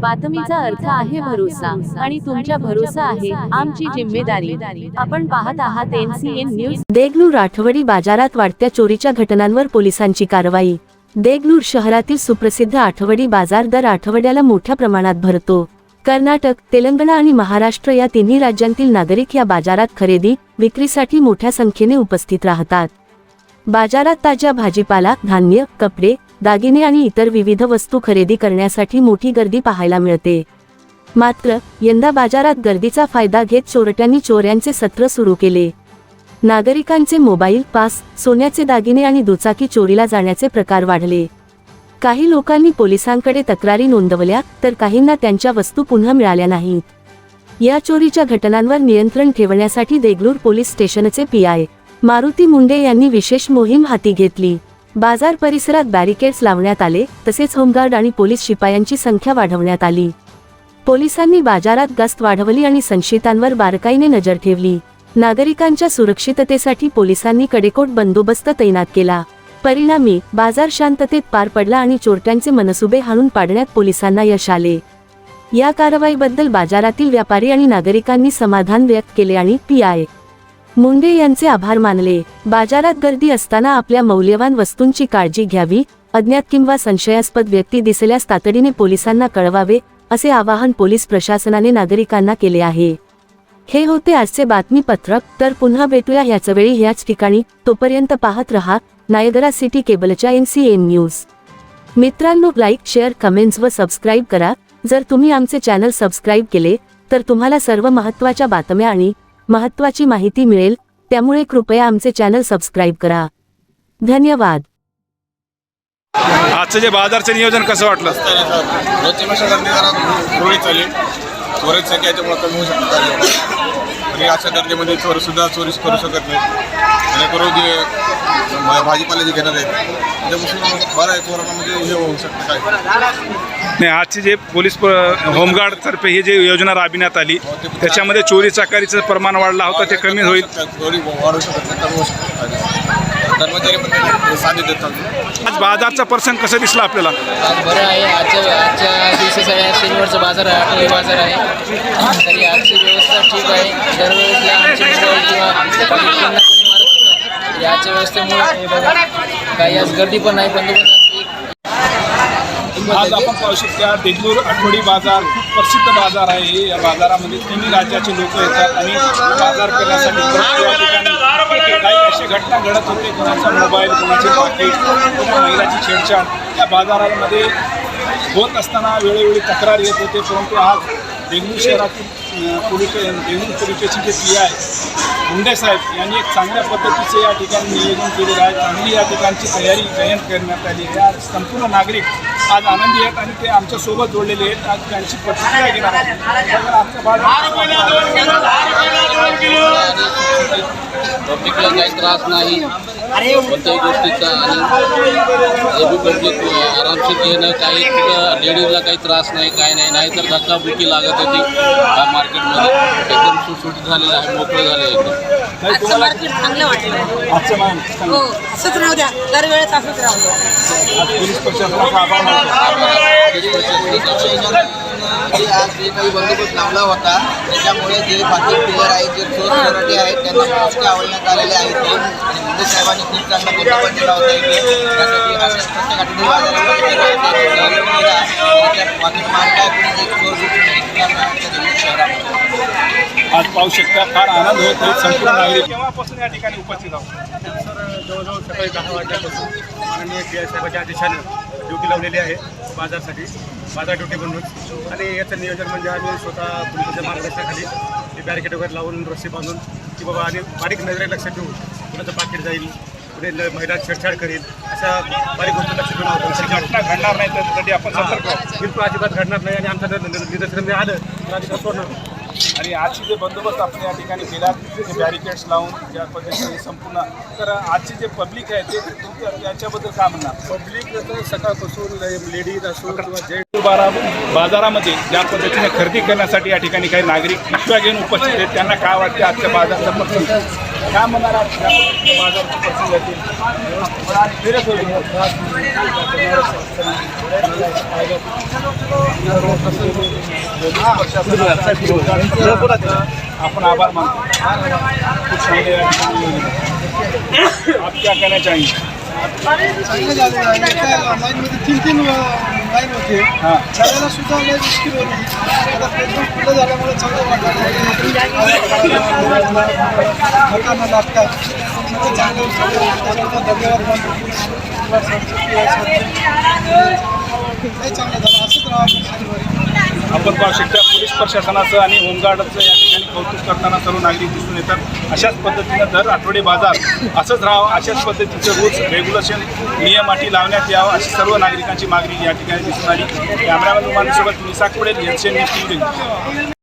बातमीचा अर्थ आहे भरोसा आणि तुमच्या भरोसा आहे आमची जिम्मेदारी. आपण पाहत आहात एनसीएन न्यूज देगलूर आठवडी बाजारात वाढत्या चोरीच्या घटनांवर पोलिसांची कारवाई. देगलूर शहरातील सुप्रसिद्ध आठवडी बाजार दर आठवड्याला मोठ्या प्रमाणात भरतो. कर्नाटक तेलंगणा आणि महाराष्ट्र या तिन्ही राज्यांतील नागरिक या बाजारात खरेदी विक्रीसाठी मोठ्या संख्येने उपस्थित राहतात. बाजारात ताज्या भाजीपाला धान्य कपडे दागिने आणि इतर विविध वस्तू खरेदी करण्यासाठी मोठी गर्दी पाहायला मिळते. मात्र यंदा बाजारात गर्दीचा फायदा घेत चोरट्यांनी चोऱ्यांचे सत्र सुरू केले. नागरिकांचे मोबाईल पास सोन्याचे दागिने आणि दुचाकी चोरीला जाण्याचे प्रकार वाढले. काही लोकांनी पोलिसांकडे तक्रारी नोंदवल्या तर काहींना त्यांच्या वस्तू पुन्हा मिळाल्या नाहीत. या चोरीच्या घटनांवर नियंत्रण ठेवण्यासाठी देगलूर पोलीस स्टेशनचे पीआय मारुती मुंडे यांनी विशेष मोहीम हाती घेतली. बाजार परिसरात बॅरिकेड्स लावण्यात आले तसेच होमगार्ड आणि पोलीस शिपायांची संख्या वाढवण्यात आली. पोलिसांनी बाजारात गस्त वाढवली आणि संशयितांवर बारकाईने नजर ठेवली. नागरिकांच्या सुरक्षिततेसाठी पोलिसांनी कडेकोट बंदोबस्त तैनात केला. परिणामी बाजार शांततेत पार पडला आणि चोरट्यांचे मनसुबे हाणून पाडण्यात पोलिसांना यश आले. या कारवाईबद्दल बाजारातील व्यापारी आणि नागरिकांनी समाधान व्यक्त केले आणि पी आय मुंडे यांचे आभार मानले. बाजारात गर्दी असताना आपल्या मौल्यवान वस्तूंची काळजी घ्यावी अज्ञात किंवा संशयास्पद व्यक्ती दिसल्यास तातडीने पोलिसांना कळवावे असे आवाहन पोलीस प्रशासनाने नागरिकांना केले आहे. हे होते आजचे बातमीपत्रक. तर पुन्हा भेटूया ह्याच वेळी ह्याच ठिकाणी. तोपर्यंत पाहत रहा नायगरा सिटी केबलच्या एन सी एन न्यूज. मित्रांनो लाईक शेअर कमेंट्स व सबस्क्राईब करा. जर तुम्ही आमचे चॅनल सबस्क्राईब केले तर तुम्हाला सर्व महत्त्वाच्या बातम्या आणि महत्त्वाची माहिती मिळेल त्यामुळे कृपया आमचे चॅनल सबस्क्राईब करा. धन्यवाद. आजचं जे बाजारचं नियोजन कसं वाटलं? जरा सुरळीत चालेल. संख्या कमी होऊ आणि अशा गर्दीमध्ये चोर सुद्धा चोरी करू शकत नाही. जेणेकरून जे भाजीपाला जे घेणार आहेत त्याच्यापासून बरं आहे चोरांना म्हणजे हे होऊ शकतं काय? नाही आजची जे पोलीस प- होमगार्ड तर्फे ही जी योजना राबविण्यात आली त्याच्यामध्ये चोरी चाकारीचं प्रमाण वाढला होता ते कमी होईल. चोरी वाढू शकत नाही कमी होऊ शकतं. कर्मचारी पण त्याचे साथ देतात आज बाजारचा प्रसंग कसं दिसला आपल्याला? बरं आहे. आजच्या आजच्या आहे शनिवारचा बाजार आहे आठवडी बाजार आहे. तरी आजची व्यवस्था ठीक आहे. दरवेळेसला आमचे किंवा मारत तरी आजच्या व्यवस्थेमुळे काही आज गर्दी पण नाही बंदोबस्त एक आज आपण पाहू शकता देगलूर आठवडी बाजार खूप प्रसिद्ध बाजार आहे. या बाजारामध्ये तिन्ही राज्याचे लोक येतात आणि बाजार करण्यासाठी काही अशी घटना घडत होते. कोणाचा मोबाईल कोणाचे पाकिट कोणा महिलाची छेडछाड. या बाजारामध्ये होत असताना वेळोवेळी तक्रार येत होते. परंतु आज देगलूर शहरातील अं, पोलीस देगलूर पोलीस स्टेशनचे पी आय मुंडे साहेब यांनी एक चांगल्या पद्धतीचे या ठिकाणी नियोजन केलेलं आहे. चांगली या ठिकाणची तयारी जयंत करण्यात आली आहे. संपूर्ण नागरिक आज आनंदी आहेत आणि ते आमच्यासोबत जोडलेले आहेत. आज त्यांची प्रतिक्रिया घेणार पब्लिकला काही त्रास नाही. कोणत्याही गोष्टीचा आणि पब्लिक आरामशीर घेणं काही लेडीजला काही त्रास नाही काय नाही. नाहीतर धक्काबुक्की लागत होती. मार्केटमध्ये एकदम सुटसुटीत झालेलं आहे मोकळं झालं एकदम. आजचं मार्केट चांगलं वाटलं. हो असंच राहू द्या. दरवेळेस असंच राहू द्या. आज पोलीस प्रशासनाचा आभार जे आज जे काही बंदोबस्त लावला होता त्याच्यामुळे जे बाकी प्लेयर आहेत जे चोर आहेत त्यांना आवडण्यात आलेल्या आहेत. ते मुंडे साहेबांनी खूप चांगला बंदोबस्त दिला होता. इथे त्यासाठी अशाच आज पाहू शकता फार आनंद होत आहे संपूर्ण नागरिक. केव्हापासून या ठिकाणी उपस्थित आहोत? सर जवळजवळ सकाळी दहा वाजल्यापासून माननीय साहेबांच्या आदेशानं ड्युटी लावलेली आहे. बाजारसाठी बाजार ड्युटी बनवून. आणि याचं नियोजन म्हणजे आम्ही स्वतः पोलिसाच्या मार्गदर्शनाखाली ते बॅरिकेड वगैरे लावून रस्सी बांधून की बाबा आणि बारीक नजरे लक्षात ठेवून कुणाचं पाकिट जाईल कुठे महिला छेडछाड करेल अशा बारीक गोष्टी लक्ष ठेवून घटना घडणार नाही त्यासाठी आपण सतर्क बिलकुल अजिबात घडणार नाही आणि आमचं जर नि- निदर्शन आलं तर आम्ही सोडणार. आणि आजची जे बंदोबस्त आपण या ठिकाणी केला ते बॅरिकेड्स लावून ज्या पद्धतीने संपूर्ण तर आजची जे पब्लिक आहे ते तुमचं याच्याबद्दल काय म्हणणार? पब्लिक तर सकाळपासून लेडीज असो किंवा जेंट्स बारा बाजारामध्ये ज्या पद्धतीने खरेदी करण्यासाठी या ठिकाणी काही नागरिक पिशव्या घेऊन उपस्थित आहेत त्यांना काय वाटते आजच्या बाजारचा काम काय म्हणणार आपण आभार मानतो खूप चांगले क्या कहना चाहिए चांगलं झालेलं आहे एका लाईनमध्ये तीन तीन लाईन होते हां त्यावेळेला सुद्धा लय मुश्किल होती आता पेट्रोल फुलं झाल्यामुळे चांगलं वाटायला लोकांना लागतात तिथं चांगलं त्याच्यानंतर धन्यवाद आपण पाहू शकता पोलीस प्रशासनाचं आणि होमगार्डचं या ठिकाणी कौतुक करताना सर्व नागरिक दिसून येतात. अशाच पद्धतीनं दर आठवडे बाजार असंच राहावं अशाच पद्धतीचं रूल्स रेग्युलेशन नियम अटी लावण्यात यावं अशी सर्व नागरिकांची मागणी या ठिकाणी दिसून आली. कॅमेरामॅन माणसोबत निसाक पडेल यांचे